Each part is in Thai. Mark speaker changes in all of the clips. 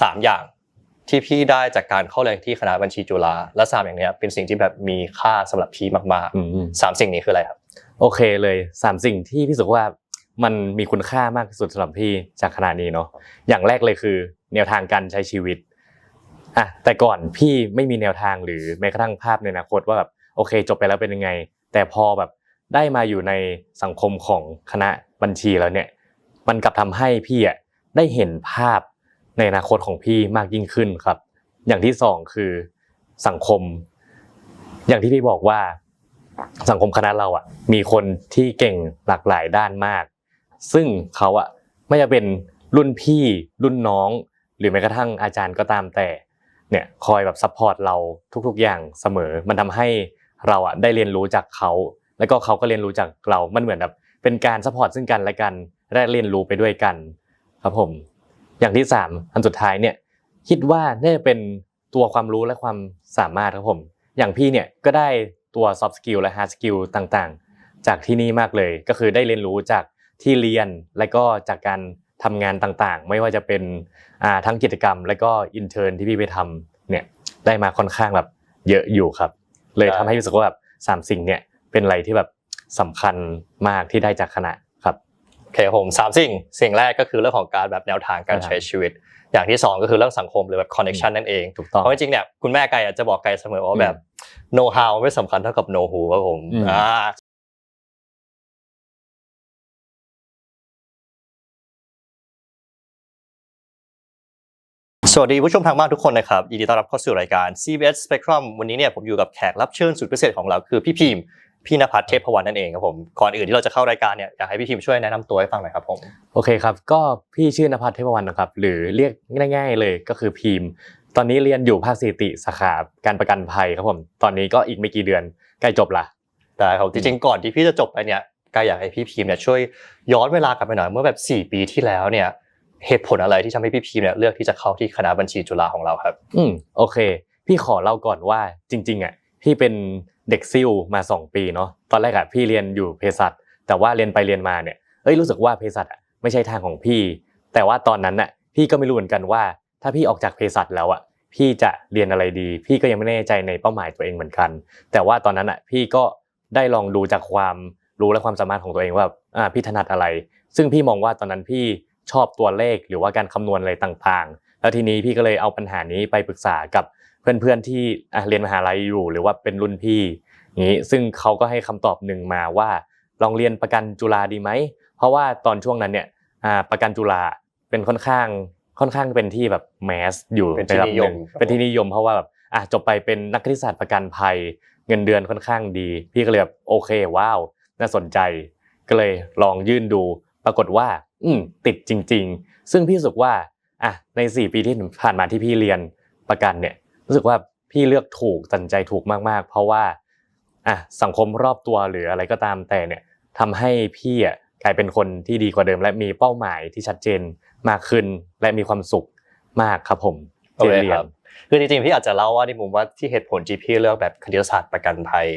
Speaker 1: 3 อย่างที่พี่ได้จากการเข้าเรียนที่คณะบัญชีจุฬาและสามอย่างเนี้ยเป็นสิ่งที่แบบมีค่าสำหรับพี่มาก
Speaker 2: อืม
Speaker 1: ๆสามสิ่งนี้คืออะไรครับ
Speaker 2: โอเคเลยสามสิ่งที่พี่รู้สึกว่ามันมีคุณค่ามากที่สุดสำหรับพี่จากขณะนี้เนาะอย่างแรกเลยคือ แนวทางการใช้ชีวิตอะแต่ก่อนพี่ไม่มีแนวทางหรือแม้กระทั่งภาพในอนาคตว่าแบบโอเค จบไปแล้วเป็นยังไง แต่พอแบบได้มาอยู่ในสังคมของคณะบัญชีแล้วเนี่ย มันกลับทำให้พี่อะได้เห็นภาพ ในอนาคตของพี่มากยิ่งขึ้นครับ อย่างที่สองคือสังคม อย่างที่พี่บอกว่าสังคมคณะเราอะ มีคนที่เก่งหลากหลายด้านมาก ซึ่งเขาอะไม่จะเป็นรุ่นพี่รุ่นน้อง หรือแม้กระทั่งอาจารย์ก็ตามแต่เนี่ยคอยแบบซัพพอร์ตเราทุกๆอย่างเสมอ มันทำให้เราอะได้เรียนรู้จากเขาแล้วก็เขาก็เรียนรู้จากเรา มันเหมือนแบบเป็นการซัพพอร์ตซึ่งกันและกันได้เรียนรู้ไปด้วยกัน ครับผม อย่างที่สามอันสุดท้ายเนี่ยคิดว่าน่าจะเป็นตัวความรู้และความสามารถครับผม อย่างพี่เนี่ยก็ได้ตัว soft skill และ hard skill ต่างๆ จากที่นี่มากเลย ก็คือได้เรียนรู้จากที่เรียนและก็จากการทำงานต่างๆ ไม่ว่าจะเป็นทั้งกิจกรรม และก็อินเทอร์ที่พี่ไปทำเนี่ยได้มาค่อนข้างแบบเยอะอยู่ครับ เลยทำให้รู้สึกว่าแบบสามสิ่งเนี่ยเป็นอะไรที่แบบสำคัญมากที่ได้จากคณะ
Speaker 1: อเคครับผมสามสิ่งสิ่งแรกก็คือเรื่องของการแบบแนวทางการใช้ชีวิต อย่างที่สองก็คือเรื่องสังคมหรือแบบคอนเน t ชันนั่นเอง
Speaker 2: ถูกต้อง
Speaker 1: เพราะจริงๆเนี่ยคุณแม่ไก่อาจจะบอกไก่เสมอว่าแบบ know how ไม่สำคัญเท่ากับ know who ครับผม
Speaker 2: อืม
Speaker 1: อ่าสวัสดีผู้ชมทางบ้านทุกคนนะครับยินดีต้อนรับเข้าสู่รายการ CBS Spectrum วันนี้เนี่ยผมอยู่กับแขกรับเชิญสุดพิเศษของเราคือพี่พิม พ์พี่นภัทรเทพพวันนั่นเองครับผมก่อนอื่นที่เราจะเข้ารายการเนี่ยอยากให้พี่พิมพ์ช่วยแนะนำตัวให้ฟังหน่อยครับผม
Speaker 2: โอเคครับก็พี่ชื่อนภัทรเทพวรรณนะครับหรือเรียกง่ายๆเลยก็คือพีมพ์ตอนนี้เรียนอยู่ภาคสถิติสาขาการประกันภัยครับผมตอนนี้ก็อีกไม่กี่เดือนใกล้จบละ
Speaker 1: ได้ครับจริงๆก่อนที่พี่จะจบไปเนี่ยก็อยากให้พี่พิมพ์เนี่ยช่วยย้อนเวลากลับไปหน่อยเมื่อแบบ 4 ปีที่แล้วเนี่ยเหตุผลอะไรที่ทำให้พี่พิมพ์เนี่ยเลือกที่จะเข้าที่คณะบัญชีจุฬาของเราครับ
Speaker 2: อืมโอเค พี่ขอเล่าก่อนว่าจริงๆอะพี่เป็น เด็กซิ่วมาสองปีเนาะตอนแรกอะพี่เรียนอยู่เภสัชแต่ว่าเรียนไปเรียนมาเนี่ยเอ้ยรู้สึกว่าเภสัชอะไม่ใช่ทางของพี่ แต่ว่าตอนนั้นอะพี่ก็ไม่รู้เหมือนกันว่า ถ้าพี่ออกจากเภสัชแล้วอะพี่จะเรียนอะไรดี พี่ก็ยังไม่แน่ใจในเป้าหมายตัวเองเหมือนกัน แต่ว่าตอนนั้นอะพี่ก็ได้ลองดูจากความรู้และความสามารถของตัวเองว่าอ่าพี่ถนัดอะไร ซึ่งพี่มองว่าตอนนั้นพี่ชอบตัวเลขหรือว่าการคำนวณอะไรต่างๆ แล้วทีนี้พี่ก็เลยเอาปัญหานี้ไปปรึกษากับเพื่อนๆที่อะเรียนมหาลัยอยู่ หรือว่าเป็นรุ่นพี่อย่างนี้ซึ่งเขาก็ให้คำตอบหนึ่งมาว่า ลองเรียนประกันจุฬาดีไหมเพราะว่าตอนช่วงนั้นเนี่ยอ่าประกันจุฬาเป็นค่อนข้างค่อนข้างเป็นที่แบบแมสอยู่
Speaker 1: เป็นที่
Speaker 2: ระดับ
Speaker 1: นิยม
Speaker 2: หงเป็นที่นิยมเพราะว่าแบบอะจบไปเป็นนักคณิตศาสตร์ประกันภัย เงินเดือนค่อนข้างดี พี่ก็เลยแบบโอเคว้าวน่าสนใจ ก็เลยลองยื่นดู ปรากฏว่า อืมติดจริง ๆ ซึ่งพี่รู้สึกว่า อะในสี่ปีที่ผ่านมาที่พี่เรียนประกันเนี่ยรู้สึกว่าพี่เลือกถูกตัดสินใจถูกมากๆ เพราะว่าอะสังคมรอบตัวหรืออะไรก็ตามแต่เนี่ยทำให้พี่อะกลายเป็นคนที่ดีกว่าเดิม และมีเป้าหมายที่ชัดเจนมากขึ้น และมีความสุขมากครับผม
Speaker 1: เจ
Speaker 2: เรีย
Speaker 1: น คือจริงๆพี่อาจจะเล่าว่าในมุมว่าที่เหตุผลที่พี่เลือกแบบคณิตศาสตร์ประกันภัย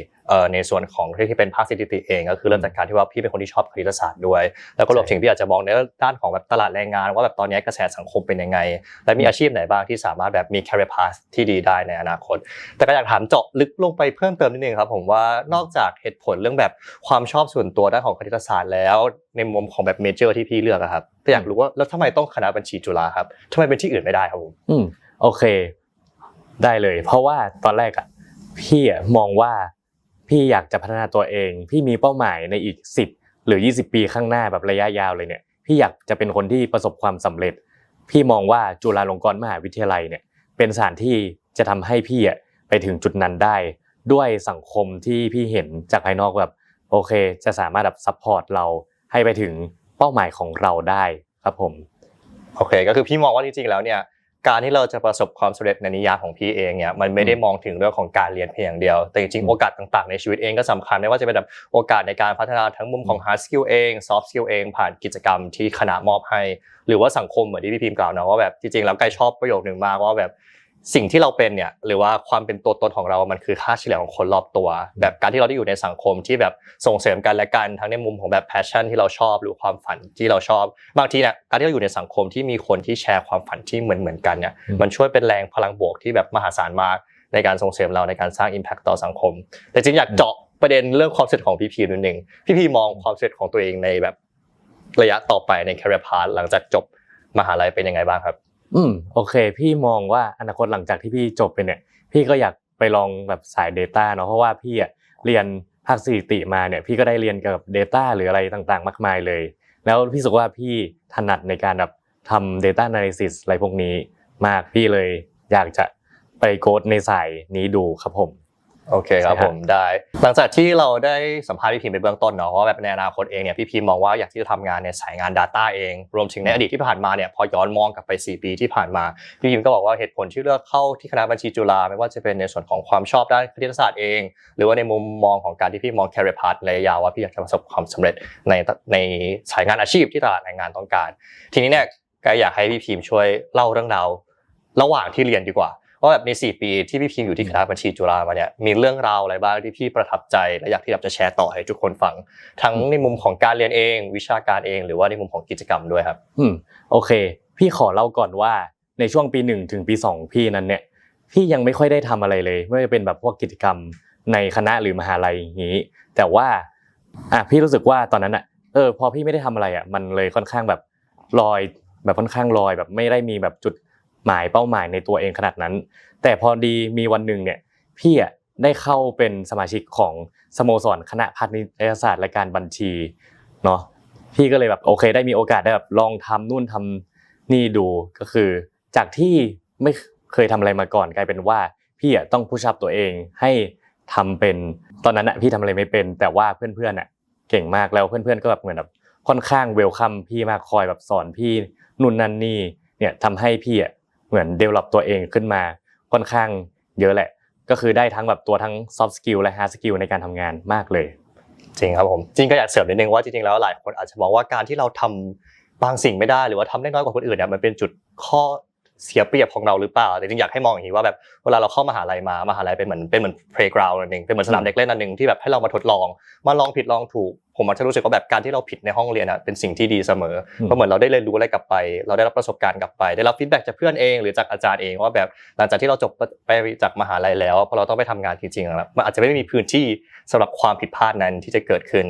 Speaker 1: ในส่วนของที่เป็นภาคสถิติเองก็คือเริ่มจากการที่ว่าพี่เป็นคนที่ชอบคณิตศาสตร์ด้วย แล้วก็รวมถึงพี่อาจจะมองในด้านของแบบตลาดแรงงาน ว่าแบบตอนนี้กระแสสังคมเป็นยังไง และมีอาชีพไหนบ้างที่สามารถแบบมี career path ที่ดีได้ในอนาคต แต่ก็อยากถามเจาะลึกลงไปเพิ่มเติมนิดนึงครับผมว่านอกจากเหตุผลเรื่องแบบความชอบส่วนตัวด้านของคณิตศาสตร์แล้ว ในมุมของแบบเมเจอร์ที่พี่เลือกครับแต่อยากรู้ว่าแล้วทำไมต้องคณะบัญชีจุฬาครับทำไมเป็นที่อื่นไม่ได้ครับผม
Speaker 2: อืมโอเค ได้เลย เพราะว่าตอนแรกอะพี่อะมองว่าพี่อยากจะพัฒนาตัวเอง พี่มีเป้าหมายในอีกสิบหรือยี่สิบปีข้างหน้าแบบระยะยาวเลยเนี่ยพี่อยากจะเป็นคนที่ประสบความสำเร็จ พี่มองว่าจุฬาลงกรณ์มหาวิทยาลัยเนี่ยเป็นสถานที่จะทำให้พี่อะไปถึงจุดนั้นได้ ด้วยสังคมที่พี่เห็นจากภายนอกแบบโอเค จะสามารถแบบซัพพอร์ตเราให้ไปถึงเป้าหมายของเราได้ครับผม
Speaker 1: โอเค ก็คือพี่มองว่าจริงๆแล้วเนี่ย การที่เราจะประสบความสำเร็จในนิยามของพี่เองเนี่ยมันไม่ได้มองถึงเรื่องของการเรียนเพียงอย่างเดียว แต่จริง
Speaker 2: อืม
Speaker 1: ๆโอกาสต่างๆในชีวิตเองก็สำคัญไม่ว่าจะเป็นแบบโอกาสในการพัฒนาทั้งมุมของ hard skill เอง soft skill เอง ผ่านกิจกรรมที่คณะมอบให้ หรือว่าสังคมเหมือนที่พี่พิมพ์กล่าวนะว่าแบบจริงๆแล้วใกล้ชอบประโยคหนึ่งมากว่าแบบ สิ่งที่เราเป็นเนี่ยหรือว่าความเป็นตัวตนของเรา มันคือค่าเฉลี่ยของคนรอบตัว แบบการที่เราได้อยู่ในสังคมที่แบบส่งเสริมกันและกันทั้งในมุมของแบบ passion ที่เราชอบหรือความฝันที่เราชอบ บางทีเนี่ยการที่เราอยู่ในสังคมที่มีคนที่แชร์ความฝันที่เหมือนเหมือนๆกันเนี่ย
Speaker 2: อืม
Speaker 1: มันช่วยเป็นแรงพลังบวกที่แบบมหาศาลมากในการส่งเสริมเราในการสร้าง impact ต่อสังคม แต่จริงอยากเจาะประเด็นเรื่องความสำเร็จของพี่พีนิดนึงพี่พีมองความสำเร็จของตัวเองในแบบระยะต่อไปใน career path หลังจากจบมหาลัยเป็นยังไงบ้างครับ
Speaker 2: อืมโอเค พี่มองว่าอนาคตหลังจากที่พี่จบไปเนี่ย พี่ก็อยากไปลองแบบสาย Data เนาะเพราะว่าพี่อะเรียนภาคสถิติมาเนี่ย พี่ก็ได้เรียนเกี่ยวกับ Data หรืออะไรต่างๆ มากมายเลย แล้วพี่รู้สึกว่าพี่ถนัดในการแบบทำ Data Analysis อะไรพวกนี้ มากพี่เลยอยากจะไปโค้ดในสายนี้ดูครับผม
Speaker 1: โอเคครับ
Speaker 2: ใช่ครับ
Speaker 1: ผมได้ หลังจากที่เราได้สัมภาษณ์พี่พิมพ์ไปเบื้องต้นเนาะว่าแบบในอนาคตเองเนี่ยพี่พิมพ์มองว่าอยากที่จะทำงานในสายงาน Data เอง รวมถึงในอดีตที่ผ่านมาเนี่ยพอย้อนมองกลับไป 4 ปีที่ผ่านมา พี่พิมพ์ก็บอกว่าเหตุผลที่เลือกเข้าที่คณะบัญชีจุฬาไม่ว่าจะเป็นในส่วนของความชอบด้านคณิตศาสตร์เอง หรือว่าในมุมมองของการที่พี่มอง career path ระยะยาวว่าพี่อยากจะประสบความสำเร็จในในสายงานอาชีพที่ตลาดแรงงานต้องการ ทีนี้เนี่ยก็อยากให้พี่พิมพ์ช่วยเล่าเรื่องราวระหว่างที่เรียนดีกว่า ว่าแบบใน 4 ปีที่พี่พิมอยู่ที่คณะบัญชีจุฬามาเนี่ยมีเรื่องราวอะไรบ้างที่พี่ประทับใจ และอยากที่อยากจะแชร์ต่อให้ทุกคนฟัง ทั้งในมุมของการเรียนเอง วิชาการเอง หรือว่าในมุมของกิจกรรมด้วยครับ
Speaker 2: อืมโอเค พี่ขอเล่าก่อนว่าในช่วงปีหนึ่งถึงปีสองพี่นั้นเนี่ยพี่ยังไม่ค่อยได้ทำอะไรเลย ไม่ว่าจะเป็นแบบพวกกิจกรรมในคณะหรือมหาลัยอย่างนี้ แต่ว่าอะพี่รู้สึกว่าตอนนั้นอะเออพอพี่ไม่ได้ทำอะไรอะมันเลยค่อนข้างแบบลอยแบบค่อนข้างลอยแบบไม่ได้มีแบบจุด หมายเป้าหมายในตัวเองขนาดนั้น แต่พอดีมีวันหนึ่งเนี่ยพี่อะได้เข้าเป็นสมาชิกของสโมสรคณะพาณิชยศาสตร์และการบัญชีเนาะพี่ก็เลยแบบโอเค ได้มีโอกาสได้แบบลองทำนู่นทำนี่ดูก็คือ จากที่ไม่เคยทำอะไรมาก่อนกลายเป็นว่าพี่อะต้องพุชอัพตัวเองให้ทำเป็นตอนนั้นอะพี่ทำอะไรไม่เป็น แต่ว่าเพื่อนๆอะเก่งมากแล้วเพื่อนๆก็แบบเหมือนแบบค่อนข้างเวลคัมพี่มากคอยแบบสอนพี่นู่นนั่นนี่เนี่ยทำให้พี่อะ เหมือนเดเวล็อปตัวเองขึ้นมาค่อนข้างเยอะแหละ ก็คือได้ทั้งแบบตัวทั้ง soft skill และ hard skill ในการทำงานมากเลย
Speaker 1: จริงครับผมจริงก็อยากเสริมนิดนึงว่าจริงๆแล้วหลายคนอาจจะมองว่าการที่เราทำบางสิ่งไม่ได้หรือว่าทำได้น้อยกว่าคนอื่นเนี่ยมันเป็นจุดข้อ เสียเปรียบของเราหรือเปล่า แต่จริงๆอยากให้มองอย่างนี้ว่าแบบเวลาเราเข้ามหาลัยมามหาลัยเป็นเหมือนเป็นเหมือน playground นั่นเองเป็นเหมือนสนามเด็กเล่นนั่นหนึ่งที่แบบให้เรามาทดลอง มาลองผิดลองถูก ผมมันจะรู้สึกว่าแบบการที่เราผิดในห้องเรียนอะเป็นสิ่งที่ดีเสมอ
Speaker 2: อืม
Speaker 1: เพราะเหมือนเราได้เรียนรู้อะไรกลับไป เราได้รับประสบการณ์กลับไป ได้รับฟีดแบ็กจากเพื่อนเองหรือจากอาจารย์เองว่าแบบหลังจากที่เราจบไปจากมหาลัยแล้วพอเราต้องไปทำงานจริงๆแล้วมันอาจจะไม่ได้มีพื้นที่สำหรับความผิดพลาดนั้นที่จะเกิดขึ้น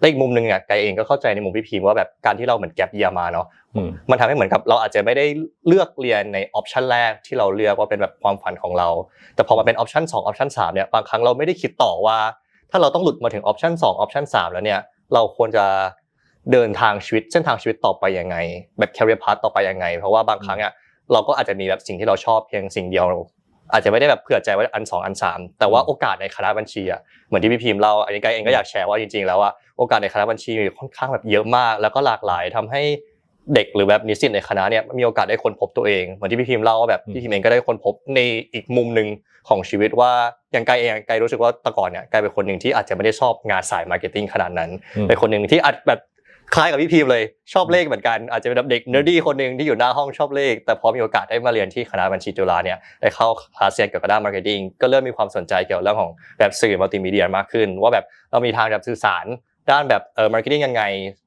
Speaker 1: และอีกมุมหนึ่งอะไกเองก็เข้าใจในมุมพี่พีมว่าแบบการที่เราเหมือนแกลบเยียมาเนาะ
Speaker 2: อื
Speaker 1: มันทำให้เหมือนกับเราอาจจะไม่ได้เลือกเรียนในออปชันแรกที่เราเลือกว่าเป็นแบบความฝันของเรา แต่พอมาเป็นออปชันสองออปชันสามเนี่ยบางครั้งเราไม่ได้คิดต่อว่า ถ้าเราต้องหลุดมาถึงออปชันสองออปชันสามแล้วเนี่ยเราควรจะเดินทางชีวิตเส้นทางชีวิตต่อไปยังไง แบบ career path ต่อไปยังไง เพราะว่าบางครั้งอะเราก็อาจจะมีแบบสิ่งที่เราชอบเพียงสิ่งเดียว อาจจะไม่ได้แบบเผื่อใจว่าอันสองอันสามแต่ว่าโอกาสในคณะบัญชีอะเหมือนที่พี่พิมพ์เล่าอันนี้ไกเองก็อยากแชร์ว่าจริงๆ แล้วว่าโอกาสในคณะบัญชีมีค่อนข้างแบบเยอะมาก แล้วก็หลากหลายทำให้ เด็กหรือแบบนิสิตในคณะเนี่ยมีโอกาสได้ค้นพบตัวเองเหมือนที่พี่พิมพ์เล่าว่าแบบ
Speaker 2: อืม
Speaker 1: พี่พิมพ์เองก็ได้ค้นพบในอีกมุมหนึ่งของชีวิตว่าอย่างไกเองไกรู้สึกว่าแต่ก่อนเนี่ยไกเป็นคนหนึ่งที่อาจจะไม่ได้ชอบงานสายมาร์เก็ตติ้งขนาดนั้น
Speaker 2: อืม
Speaker 1: เป็นคนหนึ่งที่อาจแบบคล้ายกับพี่พิมพ์เลยชอบเลขเหมือนกันอาจจะเป็นแบบเด็กเนอร์ดี้คนหนึ่งที่อยู่หน้าห้องชอบเลข แต่พอมีโอกาสได้มาเรียนที่คณะบัญชีจุฬาเนี่ยได้เข้าคลาสเรียนเกี่ยวกับด้านมาร์เก็ตติ้งก็เริ่มมีความสนใจเกี่ยวกับเรื่องของแบบสื่อมัลติมีเดียมากขึ้น ว่าแบบเรามีทางแบบสื่อสาร ด้านแบบเอ่อมาร์เก็ตติ้งยังไง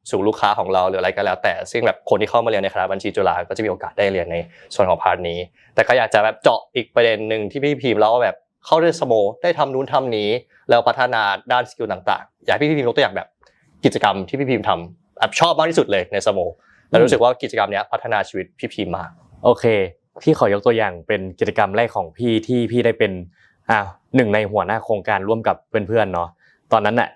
Speaker 1: สู่ลูกค้าของเราหรืออะไรก็แล้ว แต่ซึ่งแบบคนที่เข้ามาเรียนในคณะบัญชีจุฬาก็จะมีโอกาสได้เรียนในส่วนของพาร์ทนี้ แต่ก็อยากจะแบบเจาะอีกประเด็นหนึ่งที่พี่พิมพ์แล้วว่าแบบเข้าเรียนสโมได้ทำนู้นทำนี้ แล้วพัฒนาด้านสกิลต่างๆ อยากพี่พิมพ์ยกตัวอย่างแบบกิจกรรมที่พี่พิมพ์ทำแบบชอบมากที่สุดเลยในสโมแล้วรู้สึกว่ากิจกรรมนี้พัฒนาชีวิตพี่พิมพ์มาก
Speaker 2: โอเคพี่ขอยกตัวอย่างเป็นกิจกรรมแรกของพี่ที่พี่ได้เป็นอ่าหนึ่งในหัวหน้าโครงการร่วมกับเพื่อนๆเนาะตอนนั้นน่ะ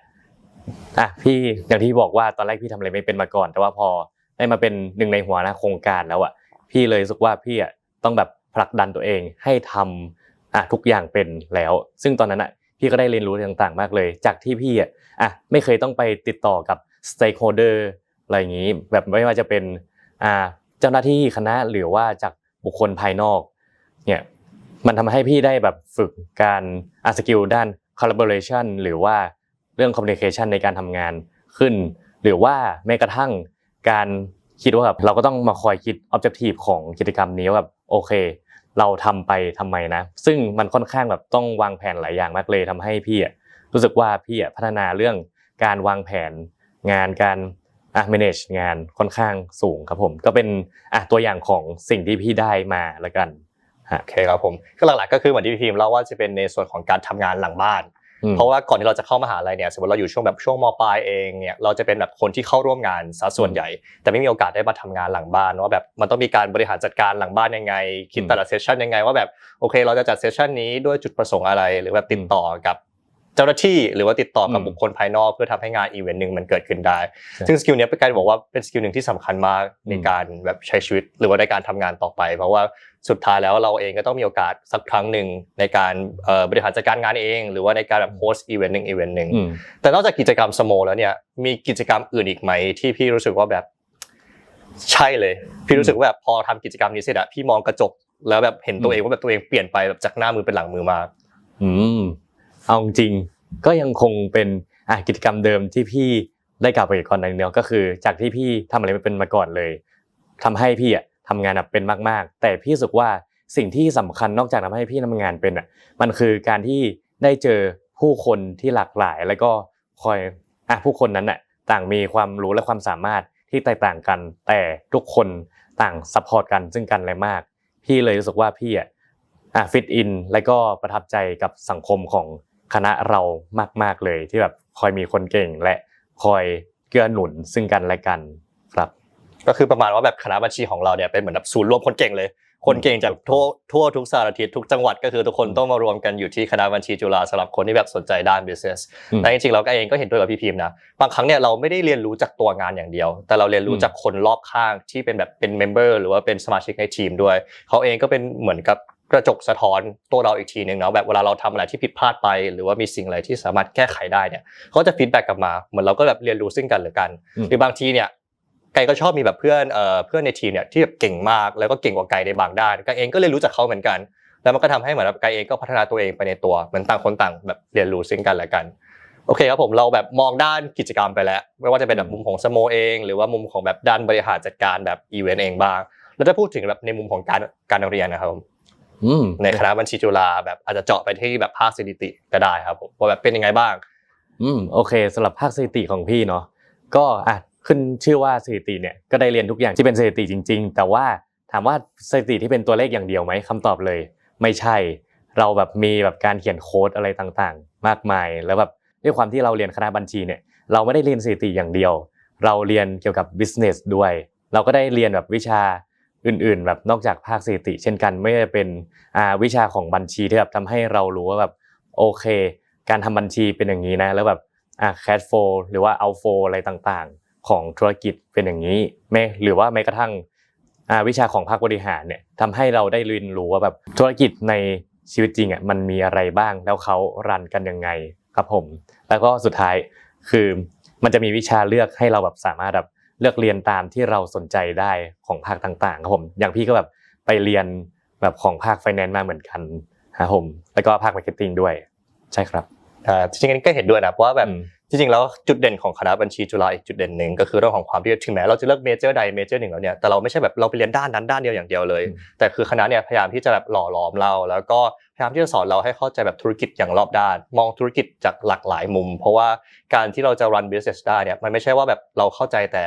Speaker 2: อะพี่อย่างที่บอกว่าตอนแรกพี่ทำอะไรไม่เป็นมาก่อน แต่ว่าพอได้มาเป็นหนึ่งในหัวหน้าโครงการแล้วอะพี่เลยรู้สึกว่าพี่อะต้องแบบผลักดันตัวเองให้ทำอะทุกอย่างเป็นแล้ว ซึ่งตอนนั้นอะพี่ก็ได้เรียนรู้ต่างๆ มากเลย จากที่พี่อะอะไม่เคยต้องไปติดต่อกับ stakeholder อะไรอย่างนี้ แบบไม่ว่าจะเป็นอ่าเจ้าหน้าที่คณะหรือว่าจากบุคคลภายนอกเนี่ยมันทำให้พี่ได้แบบฝึกการอะสกิลด้าน collaboration หรือว่า รื่อง communication ในการทำงานขึ้น หรือว่าแม้กระทั่งการคิดว่าแบบเราก็ต้องมาคอยคิด objective ของกิจกรรมนี้ว่าแบบโอเค เราทำไปทำไมนะ ซึ่งมันค่อนข้างแบบต้องวางแผนหลายอย่างมากเลยทำให้พี่รู้สึกว่าพี่พัฒนาเรื่องการวางแผนงานการอะ manage งานค่อนข้างสูงครับผม ก็เป็นอะตัวอย่างของสิ่งที่พี่ได้มาแล้วกัน
Speaker 1: โอเคครับผมก็หลักๆก็คือเหมือนที่พี่พิมเล่าว่าจะเป็นในส่วนของการทำงานหลังบ้าน เพราะว่าก่อนที่เราจะเข้ามหาลัยเนี่ยสมมติเราอยู่ช่วงแบบช่วงมปลายเองเนี่ยเราจะเป็นแบบคนที่เข้าร่วมงานซะส่วนใหญ่ แต่ไม่มีโอกาสได้มาทำงานหลังบ้านว่าแบบมันต้องมีการบริหารจัดการหลังบ้านยังไง คิดแต่ละเซสชันยังไงว่าแบบโอเค เราจะจัดเซสชันนี้ด้วยจุดประสงค์อะไร หรือแบบติดต่อกับ เจ้าหน้าที่หรือว่าติดต่อกับ
Speaker 2: อืม
Speaker 1: บุคคลภายนอก เพื่อทำให้งานอีเวนต์หนึ่งมันเกิดขึ้นได้
Speaker 2: ใช่
Speaker 1: ซึ่งสกิลเนี้ยเป็นการบอกว่าเป็นสกิลหนึ่งที่สำคัญมากในการแบบใช้ชีวิต หรือว่าในการทำงานต่อไป เพราะว่าสุดท้ายแล้วเราเองก็ต้องมีโอกาสสักครั้งหนึ่งในการเอ่อบริหารจัดการงานเอง หรือว่าในการแบบโฮสต์อีเวนต์หนึ่งอีเวนต์หนึ่ง
Speaker 2: อืม
Speaker 1: แต่นอกจากกิจกรรมสโมแล้วเนี่ยมีกิจกรรมอื่นอีกไหมที่พี่รู้สึกว่าแบบใช่เลย พี่รู้สึกว่าแบบพอทำกิจกรรมนี้เสร็จอะพี่มองกระจกแล้วแบบเห็นตัวเองว่าแบบตัวเองเปลี่ยนไปแบบจากหน้ามือเป็นหลังมือมาก
Speaker 2: อืม เอาจริงก็ยังคงเป็นกิจกรรมเดิมที่พี่ได้กล่าวไปก่อนในเดียก็คือ จากที่พี่ทำอะไรไม่เป็นมาก่อนเลยทำให้พี่อะทำงานแบบเป็นมาก ๆ แต่พี่รู้สึกว่าสิ่งที่สำคัญนอกจากทำให้พี่ทำงานเป็นอะมันคือการที่ได้เจอผู้คนที่หลากหลาย แล้วก็คอยอะผู้คนนั้นอะต่างมีความรู้และความสามารถที่แตกต่างกัน แต่ทุกคนต่างซัพพอร์ตกันซึ่งกันและมาก พี่เลยรู้สึกว่าพี่อะอะฟิตอินแล้วก็ประทับใจกับสังคมของ คณะเรามากๆเลยที่แบบคอยมีคนเก่งและคอยเกื้อหนุนซึ่งกันและกันครับ
Speaker 1: ก็คือประมาณว่าแบบคณะบัญชีของเราเนี่ยเป็นเหมือนแบบศูนย์รวมคนเก่งเลย คนเก่งจากทั่วทั่วทุกสารทิศทุกจังหวัดก็คือทุกคนต้องมารวมกันอยู่ที่คณะบัญชีจุฬาสำหรับคนที่แบบสนใจด้าน business
Speaker 2: อืม
Speaker 1: แต่จริงๆเราก็เองก็เห็นด้วยกับพี่พิมพ์นะบางครั้งเนี่ยเราไม่ได้เรียนรู้จากตัวงานอย่างเดียว แต่เราเรียนรู้
Speaker 2: อืม
Speaker 1: จากคนรอบข้างที่เป็นแบบเป็นเมมเบอร์หรือว่าเป็นสมาชิกในทีมด้วยเขาเองก็เป็นเหมือนกับ กระจกสะท้อนตัวเราอีกทีหนึ่งเนาะแบบเวลาเราทำอะไรที่ผิดพลาดไป หรือว่ามีสิ่งอะไรที่สามารถแก้ไขได้เนี่ยเขาจะฟีดแบ็กกลับมาเหมือนเราก็แบบเรียนรู้ซึ่งกันและกัน
Speaker 2: อืม
Speaker 1: หรือบางทีเนี่ยไก่ก็ชอบมีแบบเพื่อนเอ่อเพื่อนในทีมเนี่ยที่แบบเก่งมากแล้วก็เก่งกว่าไก่ในบางด้านไก่เองก็เรียนรู้จากเขาเหมือนกัน แล้วมันก็ทำให้เหมือนแบบไก่เองก็พัฒนาตัวเองไปในตัวเหมือนต่างคนต่างแบบเรียนรู้ซึ่งกันและกันโอเคครับผมเราแบบมองด้านกิจกรรมไปแล้ว ไม่ว่าจะเป็นแบบมุมของสโมเอง หรือว่ามุมของแบบด้านบริหารจัดการแบบอีเวนต์เองบ้างแล้วถ้าพูดถึงแบบในมุมของการการเรียนนะครับผม
Speaker 2: อืม
Speaker 1: ในคณะบัญชีจุฬาแบบอาจจะเจาะไปที่แบบภาคสถิติก็ได้ครับผมว่าแบบเป็นยังไงบ้าง
Speaker 2: อืมโอเคสำหรับภาคสถิติของพี่เนาะก็อะขึ้นชื่อว่าสถิติเนี่ยก็ได้เรียนทุกอย่างที่เป็นสถิติจริง ๆ แต่ว่าถามว่าสถิติที่เป็นตัวเลขอย่างเดียวไหมคำตอบเลย ไม่ใช่ เราแบบมีแบบการเขียนโค้ดอะไรต่างๆ มากมาย แล้วแบบด้วยความที่เราเรียนคณะบัญชีเนี่ย เราไม่ได้เรียนสถิติอย่างเดียว เราเรียนเกี่ยวกับ business ด้วย เราก็ได้เรียนแบบวิชา อื่นๆ แบบนอกจากภาคสถิติ เช่นกันไม่ว่าจะเป็นวิชาของบัญชีที่แบบทำให้เรารู้ว่าแบบโอเค การทำบัญชีเป็นอย่างนี้นะ แล้วแบบอ่า cash flow หรือว่า outflow อะไรต่างๆ ของธุรกิจเป็นอย่างนี้แม้หรือว่าแม้กระทั่งวิชาของภาคบริหารเนี่ยทำให้เราได้เรียนรู้ว่าแบบธุรกิจในชีวิตจริงอะมันมีอะไรบ้างแล้วเขารันกันยังไงครับผม แล้วก็สุดท้ายคือมันจะมีวิชาเลือกให้เราแบบสามารถแบบ เลือกเรียนตามที่เราสนใจได้ของภาคต่างๆครับผมอย่างพี่ก็แบบไปเรียนแบบของภาคไฟแนนซ์มาเหมือนกันครับผมแล้วก็ภาคมาร์เก็ตติ้งด้วยใช่ครับ
Speaker 1: อ่าจริงๆอันนี้ก็เห็นด้วยนะเพราะว่าแบบ
Speaker 2: อืม
Speaker 1: จริงๆแล้วจุดเด่นของคณะบัญชีจุฬาอีกจุดเด่นหนึ่งก็คือเรื่องของความที่ถึงแม้เราจะเลือกเมเจอร์ใดเมเจอร์หนึ่งแล้วเนี่ยแต่เราไม่ใช่แบบเราไปเรียนด้านนั้นด้านเดียวอย่างเดียวเลย
Speaker 2: อืม
Speaker 1: แต่คือคณะเนี่ยพยายามที่จะแบบหล่อหลอมเรา แล้วก็พยายามที่จะสอนเราให้เข้าใจแบบธุรกิจอย่างรอบด้าน มองธุรกิจจากหลากหลายมุม เพราะว่าการที่เราจะ run business ได้เนี่ยมันไม่ใช่ว่าแบบเราเข้าใจแต่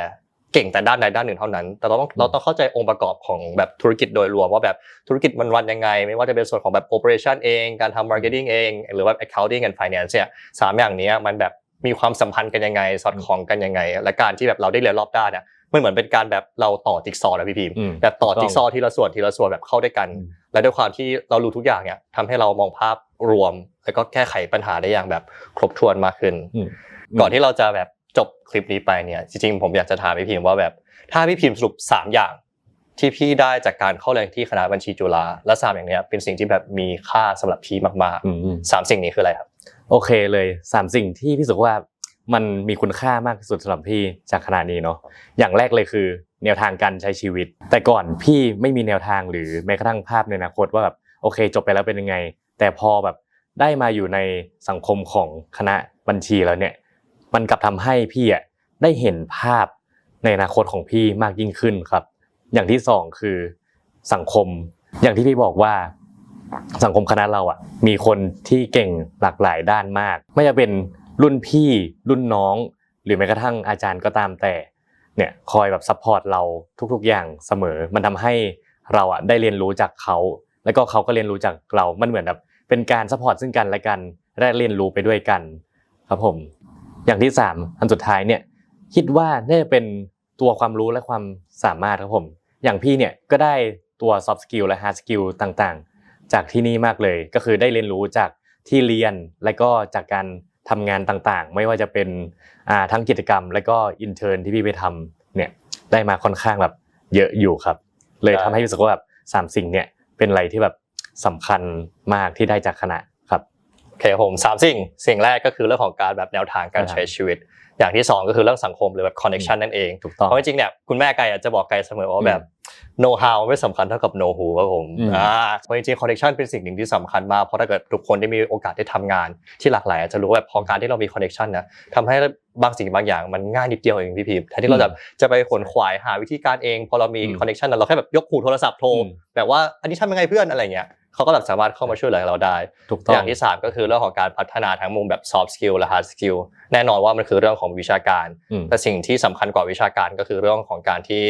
Speaker 1: เก่งแต่ด้านใดด้านหนึ่งเท่านั้น แต่เราต้องเราต้องเข้าใจองค์ประกอบของแบบธุรกิจโดยรวมว่าแบบธุรกิจมันรันยังไง ไม่ว่าจะเป็นส่วนของแบบ operation เองการทำ marketing เอง หรือว่า accounting and finance เนี่ยสามอย่างเนี้ยมันแบบมีความสัมพันธ์กันยังไง สอดคล้องกันยังไง และการที่แบบเราได้เรียนรอบด้านเนี่ยมันเหมือนเป็นการแบบเราต่อจิ๊กซอว์นะพี่พิมพ์
Speaker 2: อืม
Speaker 1: แบบต่อ
Speaker 2: ถูกต้อง
Speaker 1: จิ๊กซอว์ทีละส่วนทีละส่วนแบบเข้าด้วยกัน
Speaker 2: อืม
Speaker 1: และด้วยความที่เรารู้ทุกอย่างเนี่ยทำให้เรามองภาพรวม แล้วก็แก้ไขปัญหาได้อย่างแบบครบถ้วนมากขึ้น
Speaker 2: อืม
Speaker 1: ก่อนที่เราจะแบบ จบคลิปนี้ไปเนี่ยจริงๆผมอยากจะถามพี่พิมพ์ว่าแบบถ้าพี่พิมพ์สรุปสามอย่าง ที่พี่ได้จากการเข้าเรียนที่คณะบัญชีจุฬาและสามอย่างเนี้ยเป็นสิ่งที่แบบมีค่าสำหรับพี่มาก
Speaker 2: อืมอืม
Speaker 1: ๆสามสิ่งนี้คืออะไรครับ
Speaker 2: โอเคเลยสามสิ่งที่พี่รู้สึกว่ามันมีคุณค่ามากที่สุดสำหรับพี่จากขณะนี้เนาะอย่างแรกเลยคือ แนวทางการใช้ชีวิต แต่ก่อนพี่ไม่มีแนวทางหรือแม้กระทั่งภาพในอนาคตว่าแบบโอเค จบไปแล้วเป็นยังไง แต่พอแบบได้มาอยู่ในสังคมของคณะบัญชีแล้วเนี่ย มันกลับทำให้พี่อะได้เห็นภาพในอนาคตของพี่มากยิ่งขึ้นครับ อย่างที่สองคือสังคม อย่างที่พี่บอกว่าสังคมคณะเราอะมีคนที่เก่งหลากหลายด้านมาก ไม่ว่าจะเป็นรุ่นพี่รุ่นน้อง หรือแม้กระทั่งอาจารย์ก็ตามแต่เนี่ยคอยแบบซัพพอร์ตเราทุกๆอย่างเสมอ มันทำให้เราอะได้เรียนรู้จากเขา แล้วก็เขาก็เรียนรู้จากเรา มันเหมือนแบบเป็นการซัพพอร์ตซึ่งกันและกันได้เรียนรู้ไปด้วยกันครับผม อย่างที่สามอันสุดท้ายเนี่ยคิดว่าน่าจะเป็นตัวความรู้และความสามารถครับผม อย่างพี่เนี่ยก็ได้ตัว soft skill และ hard skill ต่างๆ จากที่นี่มากเลย ก็คือได้เรียนรู้จากที่เรียนและก็จากการทำงานต่างๆ ไม่ว่าจะเป็นทั้งกิจกรรม และก็อินเทอร์นที่พี่ไปทำเนี่ยได้มาค่อนข้างแบบเยอะอยู่ครับ เลยทำให้รู้สึกว่าแบบสามสิ่งเนี่ยเป็นอะไรที่แบบสำคัญมากที่ได้จากคณะ
Speaker 1: อเคผมสามสิ่งสิ่งแรกก็คือเรื่องของการแบบแนวทางการใช้ชีวิต อย่างที่สองก็คือเรื่องสังคมหรือแบบ connection นั่นเอง
Speaker 2: ถูกต้อง
Speaker 1: เพราะจริงๆเนี่ยคุณแม่ไก่อะจะบอกไก่เสมอว่าแบบ know how ไม่สำคัญเท่ากับ know who ครับผม
Speaker 2: อืม
Speaker 1: อ่าเพราะจริงๆ connection เป็นสิ่งหนึ่งที่สำคัญมาก เพราะถ้าเกิดทุกคนได้มีโอกาสได้ทำงานที่หลากหลายจะรู้ว่าแบบพอการที่เรามี connection นะทำให้บางสิ่งบางอย่างมันง่ายนิดเดียวเองพี่พีแทนที่เราจะจะไปขวนขวายหาวิธีการเอง พอเรามี
Speaker 2: อืม
Speaker 1: connection นั้นเราแค่แบบยกหูโทรศัพท์โทร
Speaker 2: อืม
Speaker 1: แบบว่าอันนี้ทำยังไงเพื่อนอะไรเงี้ย เขาก็แบบสามารถเข้ามาช่วยเหลือเราได้
Speaker 2: ถูกต้อ
Speaker 1: องย่างที่ 3 ก็คือเรื่องของการพัฒนาทั้งมุมแบบ soft skill และ hard skill แน่นอนว่ามันคือเรื่องของวิชาการ
Speaker 2: อืม
Speaker 1: แต่สิ่งที่สำคัญกว่าวิชาการก็คือเรื่องของการที่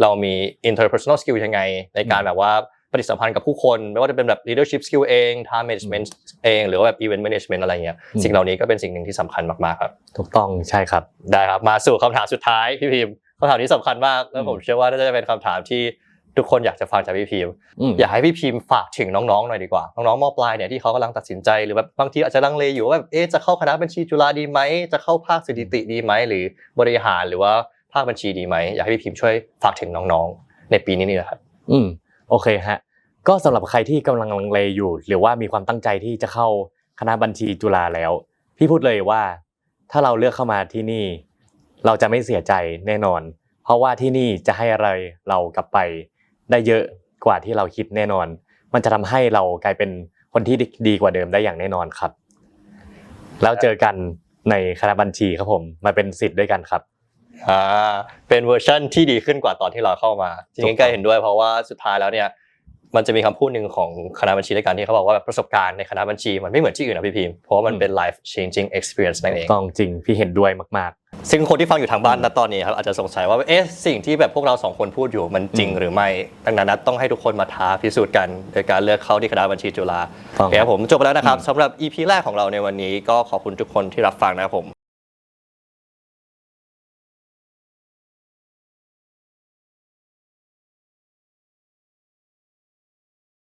Speaker 1: เรามี interpersonal skill ยังไง ในการแบบว่าปฏิสัมพันธ์กับผู้คน ไม่ว่าจะเป็นแบบ leadership skill เอง time management เอง หรือว่าแบบ event management อะไรเงี้ย
Speaker 2: อืม
Speaker 1: สิ่งเหล่านี้ก็เป็นสิ่งหนึ่งที่สำคัญมากๆครับ
Speaker 2: ถูกต้องใช่ครับ
Speaker 1: ได้ครับมาสู่คำถามสุดท้ายพี่พิมพ์คำถามนี้สำคัญมากแล้วผมเชื่อว่าน่าจะเป็นคำถามที่ ทุกคนอยากจะฟังจากพี่พิมพ์
Speaker 2: อืม
Speaker 1: อยากให้พี่พิมพ์ฝากถึงน้องๆหน่อยดีกว่า น้องๆมปลายเนี่ยที่เขากำลังตัดสินใจหรือแบบบางทีอาจจะลังเลอยู่ว่าแบบเอ๊ะจะเข้าคณะบัญชีจุฬาดีไหมจะเข้าภาคสถิติดีไหมหรือบริหารหรือว่าภาคบัญชีดีไหมอยากให้พี่พิมพ์ช่วยฝากถึงน้องๆ ในปีนี้นี่นะครับ
Speaker 2: อืมโอเคฮะก็สำหรับใครที่กำลังลังเลอยู่ หรือว่ามีความตั้งใจที่จะเข้าคณะบัญชีจุฬาแล้ว พี่พูดเลยว่า ถ้าเราเลือกเข้ามาที่นี่ เราจะไม่เสียใจแน่นอน เพราะว่าที่นี่จะให้อะไรเรากลับไป ได้เยอะกว่าที่เราคิดแน่นอน มันจะทำให้เรากลายเป็นคนที่ดีกว่าเดิมได้อย่างแน่นอนครับ แล้วเจอกันในคณะบัญชีครับผมมาเป็นสิทธิ์ด้วยกันครับ
Speaker 1: อ่าเป็นเวอร์ชั่นที่ดีขึ้นกว่าตอนที่เราเข้ามาจริงๆก็เห็นด้วยเพราะว่าสุดท้ายแล้วเนี่ย มันจะมีคำพูดหนึ่งของคณะบัญชีด้วยกันที่เขาบอกว่าแบบประสบการณ์ในคณะบัญชีมันไม่เหมือนที่อื่นนะพี่พิมพ์เพราะว่ามันเป็น life changing experience นั่นเอง
Speaker 2: ต้องจริงพี่เห็นด้วยมาก
Speaker 1: ซึ่งคนที่ฟังอยู่ทางบ้านณตอนนี้ครับอาจจะสงสัยว่าเอ๊ะสิ่งที่แบบพวกเราสองคนพูดอยู่มันจริง
Speaker 2: อืม
Speaker 1: หรือไม่ดังนั้นต้องให้ทุกคนมาท้าพิสูจน์กันโดยการเลือกเข้าที่คณะบัญชีจุฬา
Speaker 2: ต้อง
Speaker 1: โอเคครับผมจบไปแล้วนะครับ
Speaker 2: อืม
Speaker 1: สำหรับ EP แรกของเราในวันนี้ก็ขอบคุณทุกคนที่รับฟังนะครับผม